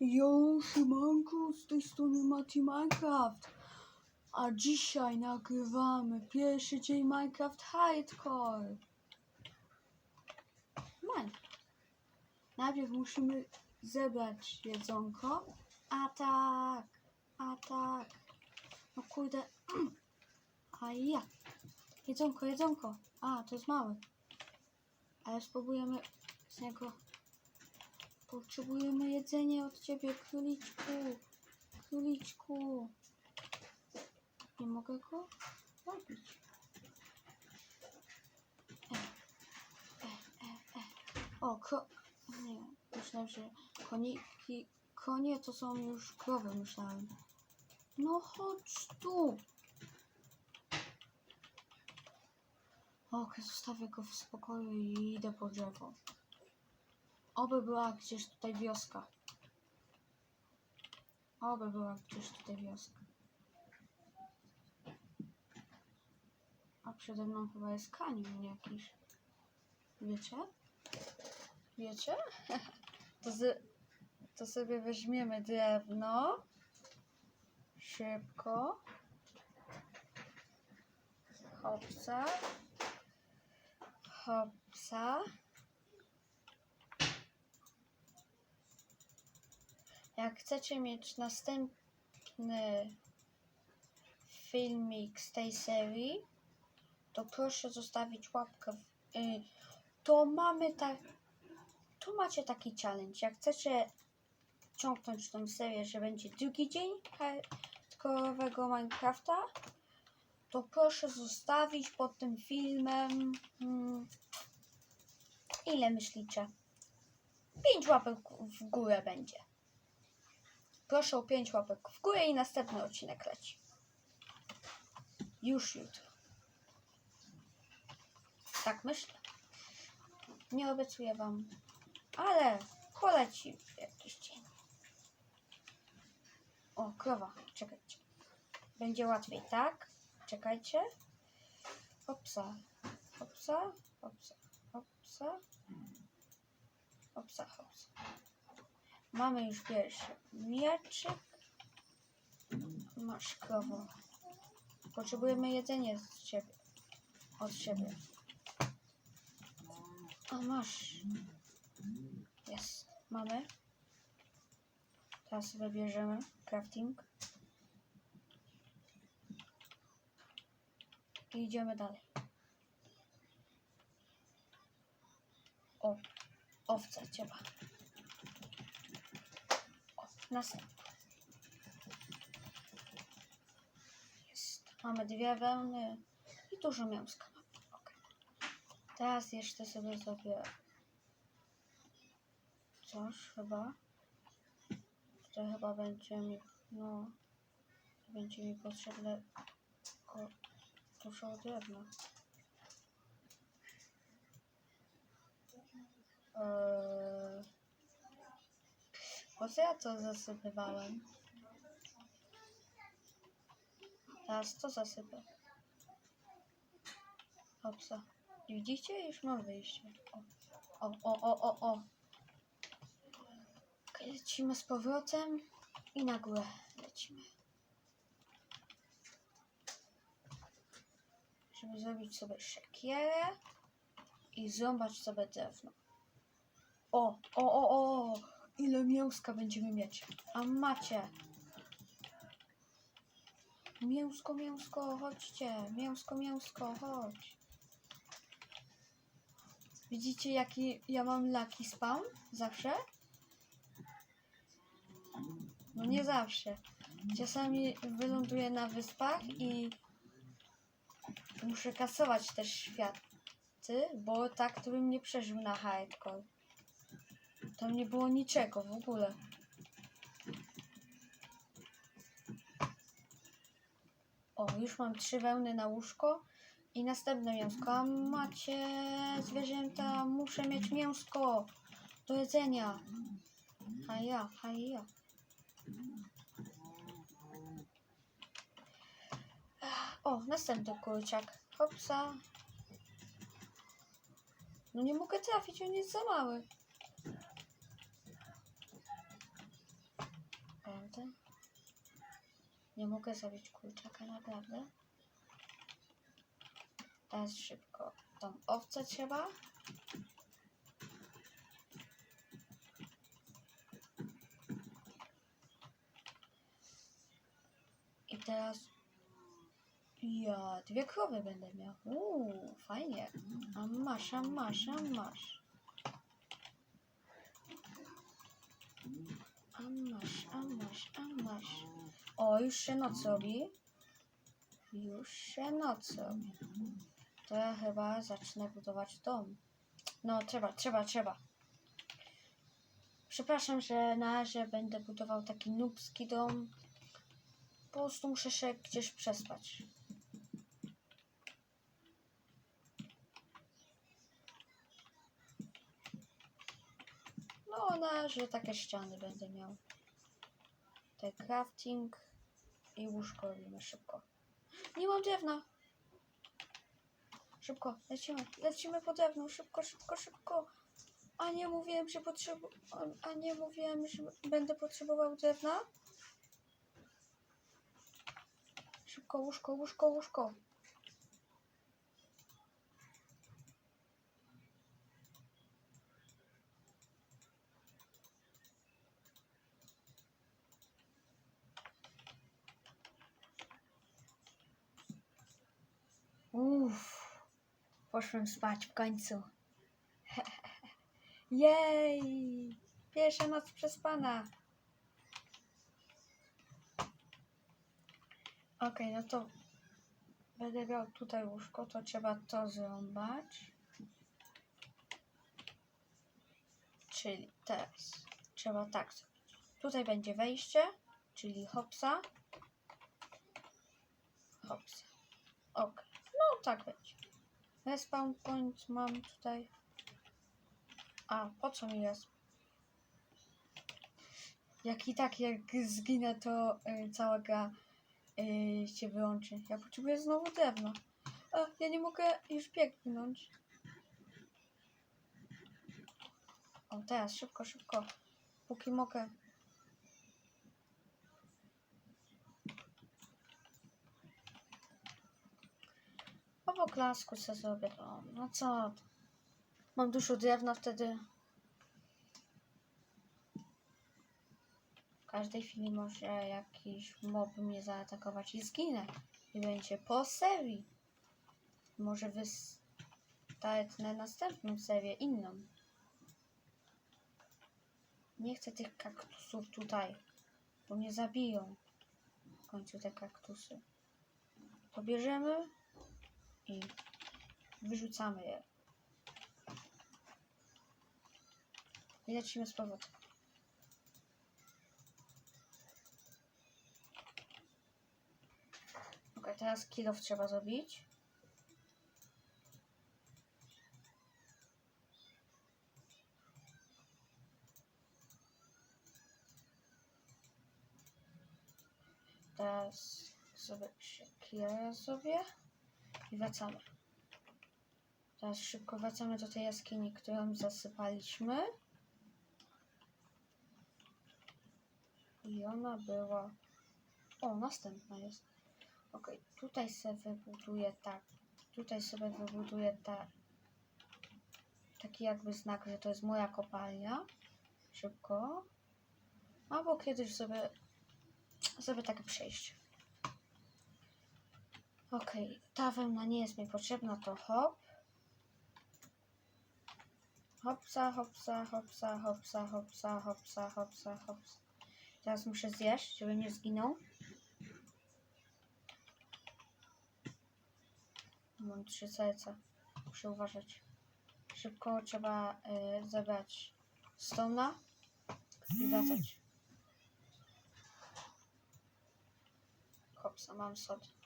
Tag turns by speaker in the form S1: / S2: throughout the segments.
S1: Yo, siemanko, z tej strony Mati Minecraft. A dzisiaj nagrywamy pierwszy dzień Minecraft Hardcore. Man. Najpierw musimy zebrać jedzonko. A tak, a tak. No kurde. A ja. Jedzonko, jedzonko. A, to jest małe. Ale spróbujemy z niego Potrzebujemy jedzenia od ciebie, króliczku. Króliczku. Nie mogę go robić. E, e, e, e. O, ko... Nie, myślałem, że koniki... Konie to są już krowy, myślałem. No chodź tu. Okej, zostawię go w spokoju i idę po drzewo. Oby była gdzieś tutaj wioska. Oby była gdzieś tutaj wioska. A przede mną chyba jest kanion jakiś. Wiecie? Wiecie? To, z, to sobie weźmiemy drewno. Szybko. Hopsa. Hopsa. Jak chcecie mieć następny filmik z tej serii, to proszę zostawić łapkę. W, y, to mamy tak. Tu macie taki challenge. Jak chcecie ciągnąć tą serię, że będzie drugi dzień hardkorowego Minecrafta, to proszę zostawić pod tym filmem. Hmm, ile myślicie? Pięć łapek w górę będzie. Proszę o 5 łapek w górę i następny odcinek leci. Już jutro. Tak myślę. Nie obiecuję wam, ale poleci jakiś dzień. O, krowa, czekajcie. Będzie łatwiej, tak? Czekajcie. Hopsa, hopsa, hopsa, hopsa, hopsa, hopsa. Mamy już pierwszy mieczyk. Masz krowo. Potrzebujemy jedzenie z ciebie. Od siebie. A masz. Jest. Mamy. Teraz wybierzemy crafting. I idziemy dalej. O, owca trzeba. Następny. Jest. Mamy dwie wełny i dużo mięska. Okay. Teraz jeszcze sobie zrobię coś chyba. To chyba będzie mi, no, będzie mi potrzebne o, dużo drewna. Eee, po co ja to zasypywałem? Teraz to zasypę. Hopsa. Widzicie? Już mam wyjście. O, o, o, o, o. lecimy z powrotem i na górę lecimy. Żeby zrobić sobie szekierę i zrąbać sobie drewno. O, o, o, o! Ile mięska będziemy mieć. A macie. Mięsko, mięsko, chodźcie. Mięsko, mięsko, chodź. Widzicie jaki ja mam lucky spawn? Zawsze? No nie zawsze. Czasami wyląduję na wyspach i muszę kasować też światy, bo tak to bym nie przeżył na hardcore. Tam nie było niczego w ogóle. O, już mam trzy wełny na łóżko i następne mięsko. A macie zwierzęta, muszę mieć mięsko do jedzenia. A ja, a ja. O, następny kurczak. Hopsa. No nie mogę trafić, on jest za mały. Naprawdę? Nie mogę zabić kurczaka, naprawdę? Teraz szybko. Tą owcę trzeba. I teraz ja dwie krowy będę miał. Uuu, fajnie. A masz, a masz, a masz. A masz, a masz, a masz. O, już się noc robi. Już się noc robi. To ja chyba zacznę budować dom. No, trzeba, trzeba, trzeba. Przepraszam, że na razie będę budował taki nubski dom. Po prostu muszę się gdzieś przespać. Na razie takie ściany będę miał. Te crafting i łóżko robimy szybko. Nie mam drewna. Szybko, lecimy, lecimy po drewno, szybko, szybko, szybko. A nie mówiłem, że potrzebu... A nie mówiłem, że będę potrzebował drewna? Szybko, łóżko, łóżko, łóżko. Uff, poszłem spać w końcu. Jej! Pierwsza noc przespana. Okej, no to będę miał tutaj łóżko, to trzeba to zrąbać. Czyli teraz trzeba tak zrobić. Tutaj będzie wejście, czyli hopsa. Hopsa. Ok. No tak będzie. Respawn point mam tutaj. A, po co mi jest? Jak i tak, jak zginę, to y, cała gra y, się wyłączy. Ja potrzebuję znowu drewno. A, ja nie mogę już biegnąć. O, teraz, szybko, szybko. Póki mogę. Po poklasku co zrobię. O, no co? Mam dużo drewna wtedy. W każdej chwili może jakiś mob mnie zaatakować i zginę. I będzie po serii. Może wystać na następną serię, inną. Nie chcę tych kaktusów tutaj, bo mnie zabiją. W końcu te kaktusy. To bierzemy i wyrzucamy je. I lecimy z powrotem. Ok, teraz kilof trzeba zrobić. Teraz sobie siekierę sobie i wracamy. Teraz szybko wracamy do tej jaskini, którą zasypaliśmy. I ona była... O, następna jest. Ok, tutaj sobie wybuduję tak. Tutaj sobie wybuduję tak. Taki jakby znak, że to jest moja kopalnia. Szybko. Albo kiedyś sobie... Sobie takie przejście. Ok, ta wełna nie jest mi potrzebna, to hop. Hopsa, hopsa, hopsa, hopsa, hopsa, hopsa, hopsa, hopsa. Teraz muszę zjeść, żeby nie zginął. Mam trzy serca. Muszę uważać. Szybko trzeba y, zebrać stona i wracać. Hopsa, mam sod.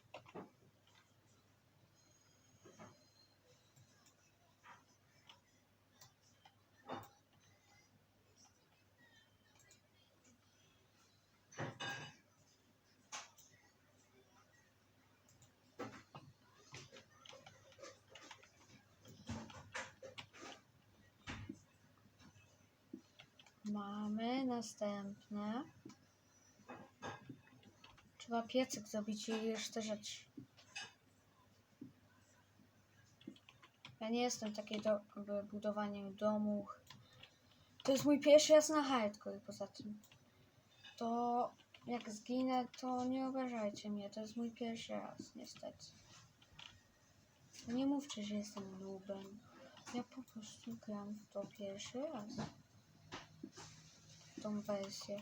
S1: Mamy następne. Trzeba piecyk zrobić i jeszcze rzeczy. Ja nie jestem taki do w budowaniu domów. To jest mój pierwszy raz na hardcore poza tym. To jak zginę, to nie obrażajcie mnie. To jest mój pierwszy raz, niestety. Nie mówcie, że jestem noobem. Ja po prostu gram to pierwszy raz. Tą wersję.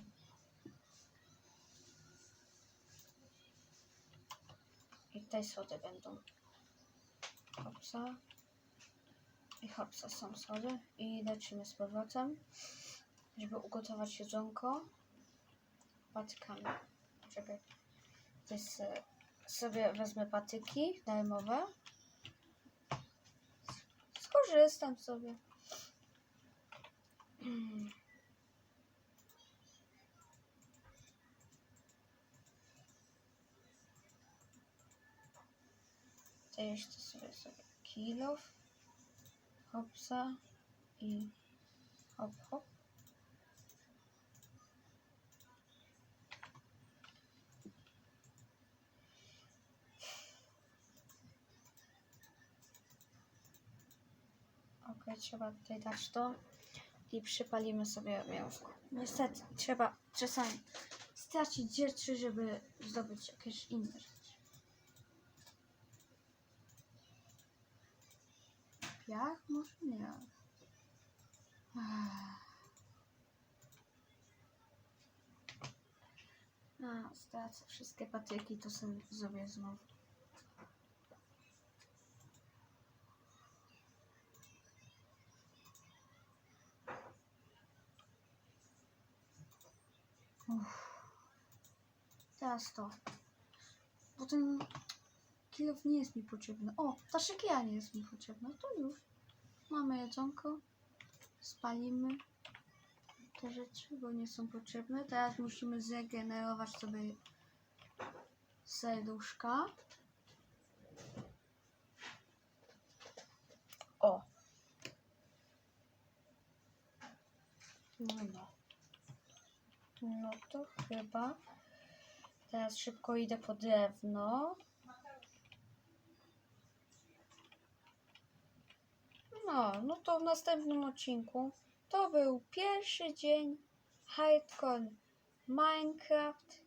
S1: I tutaj sody będą. Hopsa. I hopsa są sody. I lecimy z powrotem, żeby ugotować jedzonko. Patykami. Czekaj. Jest, e, sobie wezmę patyki darmowe. Skorzystam sobie. jeszcze sobie sobie kilof, hopsa i hop hop. Ok, trzeba tutaj dać to i przypalimy sobie mięsko. Niestety, trzeba czasami stracić rzeczy, żeby zdobyć jakieś inne rzeczy. Piach? Może nie. A, stracę wszystkie patyki, to sobie zrobię znowu. Uff. Teraz to. Bo ten kilof nie jest mi potrzebny. O, ta szykia nie jest mi potrzebna. To już. Mamy jedzonko. Spalimy te rzeczy, bo nie są potrzebne. Teraz musimy zregenerować sobie serduszka. O. No, no. No to chyba. Teraz szybko idę po drewno. No, no to w następnym odcinku. To był pierwszy dzień Hardcore Minecraft,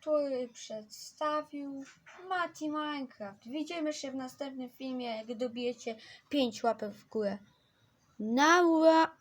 S1: który przedstawił Mati Minecraft. Widzimy się w następnym filmie, jak dobijecie 5 łapek w górę. Nara!